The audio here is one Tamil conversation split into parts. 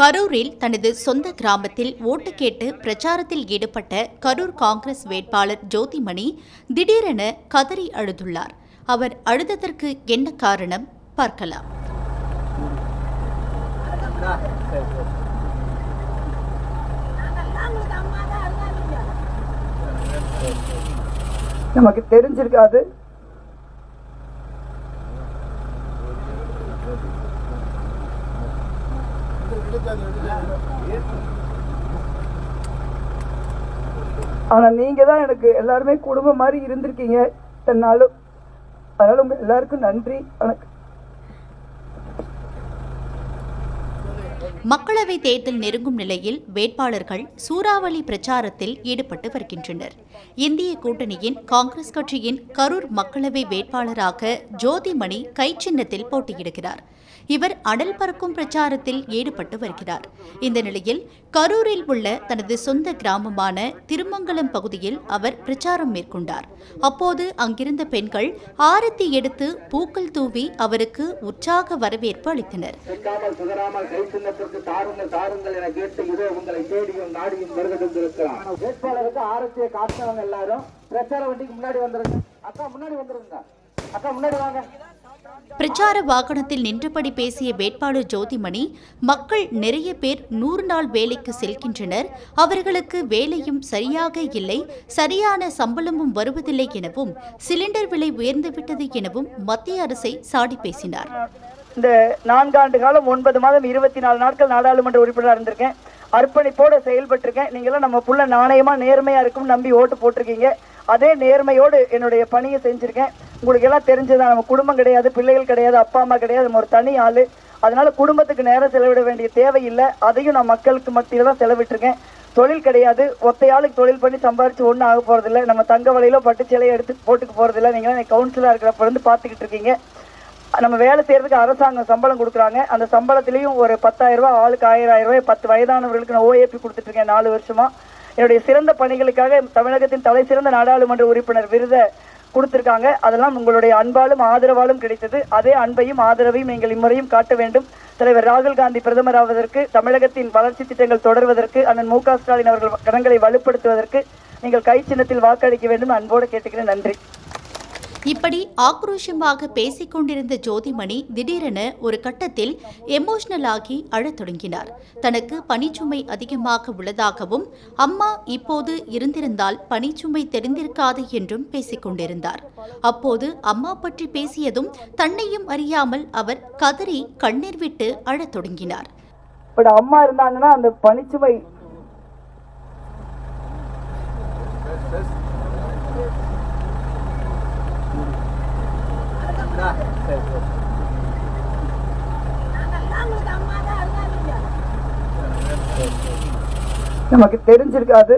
கரூரில் தனது சொந்த கிராமத்தில் ஓட்டு கேட்டு பிரச்சாரத்தில் ஈடுபட்ட கரூர் காங்கிரஸ் வேட்பாளர் ஜோதிமணி திடீரென கதறி அழுதுள்ளார். அவர் அழுததற்கு என்ன காரணம்? பார்க்கலாம். நமக்கு தெரிஞ்சிருக்காது. ஆனால் நீங்கள் தான் எனக்கு எல்லாருமே குடும்பம் மாதிரி இருந்திருக்கீங்க. தன்னாலும் அதனால உங்க எல்லாருக்கும் நன்றி வணக்கம். மக்களவை தேர்தல் நெருங்கும் நிலையில் வேட்பாளர்கள் சூறாவளி பிரச்சாரத்தில் ஈடுபட்டு வருகின்றனர். இந்திய கூட்டணியின் காங்கிரஸ் கட்சியின் கரூர் மக்களவை வேட்பாளராக ஜோதிமணி கைச்சின்னத்தில் போட்டியிடுகிறார். இவர் அடல் பறக்கும் பிரச்சாரத்தில் ஈடுபட்டு வருகிறார். இந்த நிலையில் கரூரில் உள்ள தனது சொந்த கிராமமான திருமங்கலம் பகுதியில் அவர் பிரச்சாரம் மேற்கொண்டார். அப்போது அங்கிருந்த பெண்கள் ஆரத்தி எடுத்து பூக்கள் தூவி அவருக்கு உற்சாக வரவேற்பு அளித்தனர். பிரச்சார வண்டிக்கு முன்னாடி வந்துருங்க. அக்கா முன்னாடி வந்துருங்க. அக்கா முன்னாடி வாங்க. பிரச்சார வாகனத்தில் நின்றபடி பேசிய வேட்பாளர் ஜோதிமணி மக்கள் நிறைய பேர் நூறு நாள் வேலைக்கு செல்கின்றனர். அவர்களுக்கு வேலையும் சரியாக இல்லை. சரியான சம்பளமும் வருவதில்லை எனவும் சிலிண்டர் விலை உயர்ந்துவிட்டது எனவும் மத்திய அரசை சாடி பேசினார். இந்த நான்காண்டு காலம் ஒன்பது மாதம் இருபத்தி நாலு நாட்கள் நாடாளுமன்ற உறுப்பினராக இருந்திருக்கேன். அர்ப்பணிப்போட செயல்பட்டிருக்கேன். நீங்களாம் நம்ம புள்ள நாணயமா நேர்மையா இருக்கும் நம்பி ஓட்டு போட்டிருக்கீங்க. அதே நேர்மையோடு என்னுடைய பணியை செஞ்சிருக்கேன். உங்களுக்கு எல்லாம் தெரிஞ்சதுதான். நம்ம குடும்பம் கிடையாது பிள்ளைகள் கிடையாது அப்பா அம்மா கிடையாது நம்ம ஒரு தனி ஆள். அதனால குடும்பத்துக்கு நேரம் செலவிட வேண்டிய தேவையில்லை. அதையும் நான் மக்களுக்கு மத்தியில் தான் செலவிட்டுருக்கேன். தொழில் கிடையாது. ஒத்தையாளுக்கு தொழில் பண்ணி சம்பாரிச்சு ஒன்றும் ஆக போகிறதில்ல நம்ம தங்க வலையிலோ பட்டு சேலையை எடுத்து போட்டுக்கு போகிறதில்ல நீங்களாம் கவுன்சிலாக இருக்கிறப்ப இருந்து பார்த்துக்கிட்டு இருக்கீங்க. நம்ம வேலை செய்யறதுக்கு அரசாங்கம் சம்பளம் கொடுக்குறாங்க. அந்த சம்பளத்திலையும் ஒரு பத்தாயிரம் ரூபாய் ஆளுக்கு ஆயிரம் ஆயிரம் ரூபாய் பத்து வயதானவர்களுக்கு நான் ஓஏபி கொடுத்துட்டு இருக்கேன் நாலு வருஷமா. என்னுடைய சிறந்த பணிகளுக்காக தமிழகத்தின் தலை சிறந்த நாடாளுமன்ற உறுப்பினர் விருதை கொடுத்திருக்காங்க. அதெல்லாம் உங்களுடைய அன்பாலும் ஆதரவாலும் கிடைத்தது. அதே அன்பையும் ஆதரவையும் நீங்கள் இம்முறையும் காட்ட வேண்டும். தலைவர் ராகுல் காந்தி பிரதமர் ஆவதற்கு தமிழகத்தின் வளர்ச்சி திட்டங்கள் தொடர்வதற்கு அண்ணன் மு க ஸ்டாலின் அவர்கள் கரங்களை வலுப்படுத்துவதற்கு நீங்கள் கை சின்னத்தில் வாக்களிக்க வேண்டும். அன்போடு கேட்டுக்கிறேன். நன்றி. இப்படி ஆக்ரோஷமாக பேசிக் கொண்டிருந்த ஜோதிமணி திடீரென ஒரு கட்டத்தில் எமோஷனல் ஆகி அழத் தொடங்கினார். தனக்கு பணிச்சுமை அதிகமாக உள்ளதாகவும் அம்மா இப்போது இருந்திருந்தால் பணிச்சுமை தெரிந்திருக்காது என்றும் பேசிக் கொண்டிருந்தார் அப்போது அம்மா பற்றி பேசியதும் தன்னையும் அறியாமல் அவர் கதறி கண்ணீர் விட்டு அழத் தொடங்கினார். பட் அம்மா இருந்தாங்கன்னா அந்த பணிச்சுமை நமக்கு தெரிஞ்சிருக்காது.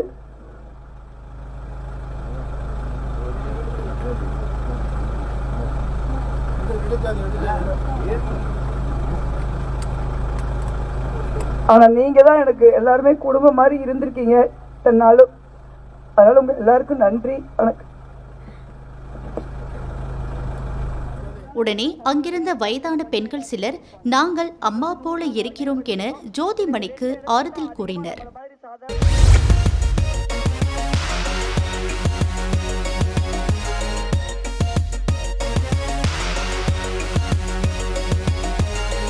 ஆனா நீங்க தான் எனக்கு எல்லாருமே குடும்பம் மாதிரி இருந்திருக்கீங்க. தன்னாலும் அதனால உங்க எல்லாருக்கும் நன்றி வணக்கம். உடனே அங்கிருந்த வயதான பெண்கள் சிலர் நாங்கள் அம்மா போல இருக்கிறோம் என ஜோதிமணிக்கு ஆறுதல் கூறினர். மாதிரி சாதாரண